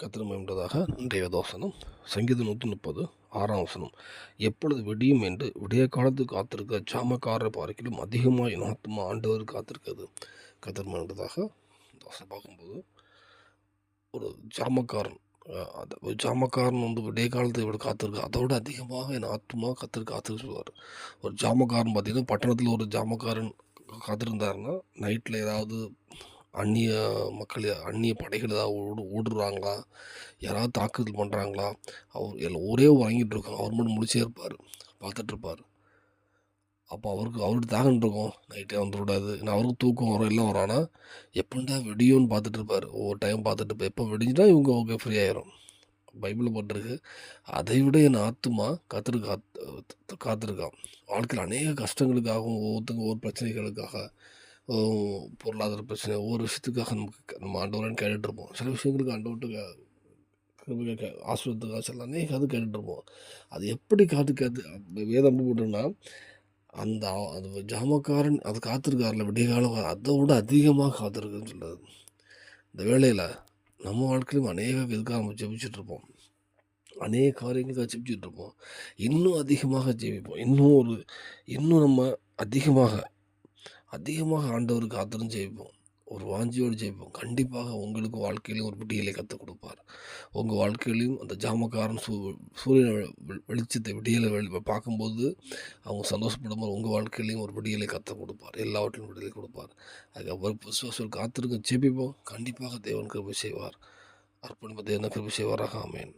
கத்திரமை என்பதாக இன்றைய தோசனம் சங்கீதம் நூற்றி முப்பது ஆறாம் வசனம். எப்பொழுது விடியும் என்று விடிய காலத்து காத்திருக்க ஜாமக்காரரை பார்க்கிலும் அதிகமாக என் ஆத்மா ஆண்டவர் காத்திருக்கிறது? கத்திரமை என்பதாக தோசனம் பார்க்கும்போது ஒரு ஜாமக்காரன் அஹ், அந்த ஒரு ஜாமக்காரன் வந்து விடிய காலத்தை விட காத்திருக்கு அதை விட அதிகமாக என் ஆத்மா கத்திர காத்திருக்கு சொல்லுவார். ஒரு ஜாமக்காரன் பார்த்தீங்கன்னா பட்டணத்தில் ஒரு ஜாமக்காரன் காத்திருந்தாருன்னா நைட்டில் ஏதாவது அந்நிய மக்கள் அந்நிய படைகள் ஏதாவது ஓடு ஓடுறாங்களா? யாராவது தாக்குதல் பண்ணுறாங்களா அவர் எல்லாம் ஒரே வாங்கிட்டு இருக்கோம். அவர் மட்டும் முடிச்சே இருப்பார். பார்த்துட்ருப்பார் அப்போ அவருக்கு அவர்கிட்ட தாகன் இருக்கும். நைட்டே வந்து நான் அவருக்கு தூக்கம் வரும் எல்லாம் வரும். ஆனால் எப்படின்னா வெடியும்னு பார்த்துட்டு இருப்பார். ஒவ்வொரு டைம் பார்த்துட்டு இருப்பார் எப்போ வெடிஞ்சுனா இவங்க ஓகே ஃப்ரீ ஆயிரும். பைபிளில் போட்டிருக்கு. அதை விட என் ஆத்துமா காத்திரு காத்து காத்திருக்கான் வாழ்க்கையில் அநேக கஷ்டங்களுக்காகவும் ஒவ்வொருத்தங்க ஒவ்வொரு பிரச்சனைகளுக்காக பொருளாதார பிரச்சனை ஒவ்வொரு விஷயத்துக்காக நமக்கு நம்ம ஆண்டவரன் கேட்டுட்டு இருப்போம். சில விஷயங்களுக்கு ஆண்டவர்கிட்ட கிருபை ஆசிரியத்துக்காக சில அநேக அது கேட்டுட்டு இருப்போம்? அது எப்படி காத்து காத்து வேதம் எப்படி போட்டோம்னா அந்த அந்த அது ஜாமக்காரன் அது காத்திருக்காருல விடிய காலம் அதை விட அதிகமாக காத்திருக்குன்னு சொல்லுது இந்த வேலையில் நம்ம வாழ்க்கையிலும் அநேக இதுக்காக நம்ம ஜெபிச்சுட்ருப்போம் அநேக காரியங்களுக்காக ஜெபிச்சுட்ருப்போம் இன்னும் அதிகமாக ஜெபிப்போம். இன்னும் ஒரு இன்னும் நம்ம அதிகமாக அதிகமாக ஆண்டவருக்கு ஆத்திரம் ஜெயிப்போம். ஒரு வாஞ்சியோடு ஜெயிப்போம். கண்டிப்பாக உங்களுக்கு வாழ்க்கையிலையும் ஒரு விடியலை கற்றுக் கொடுப்பார். உங்கள் வாழ்க்கையிலையும் அந்த ஜாமக்காரன் சூ சூரியன் வெளிச்சத்தை விடியலை வெளி பார்க்கும்போது அவங்க சந்தோஷப்படும் போது உங்கள் வாழ்க்கையிலையும் ஒரு விடியலை கற்றுக் கொடுப்பார். எல்லாவற்றிலும் விடியலை கொடுப்பார். அதுக்கப்புறம் விசுவாசம் காத்திருக்க ஜெபிப்போம். கண்டிப்பாக தேவன் கிருபை செய்வார். அர்ப்பணிப்பு தேவன் கிருபி செய்வாராக. ஆமேன்.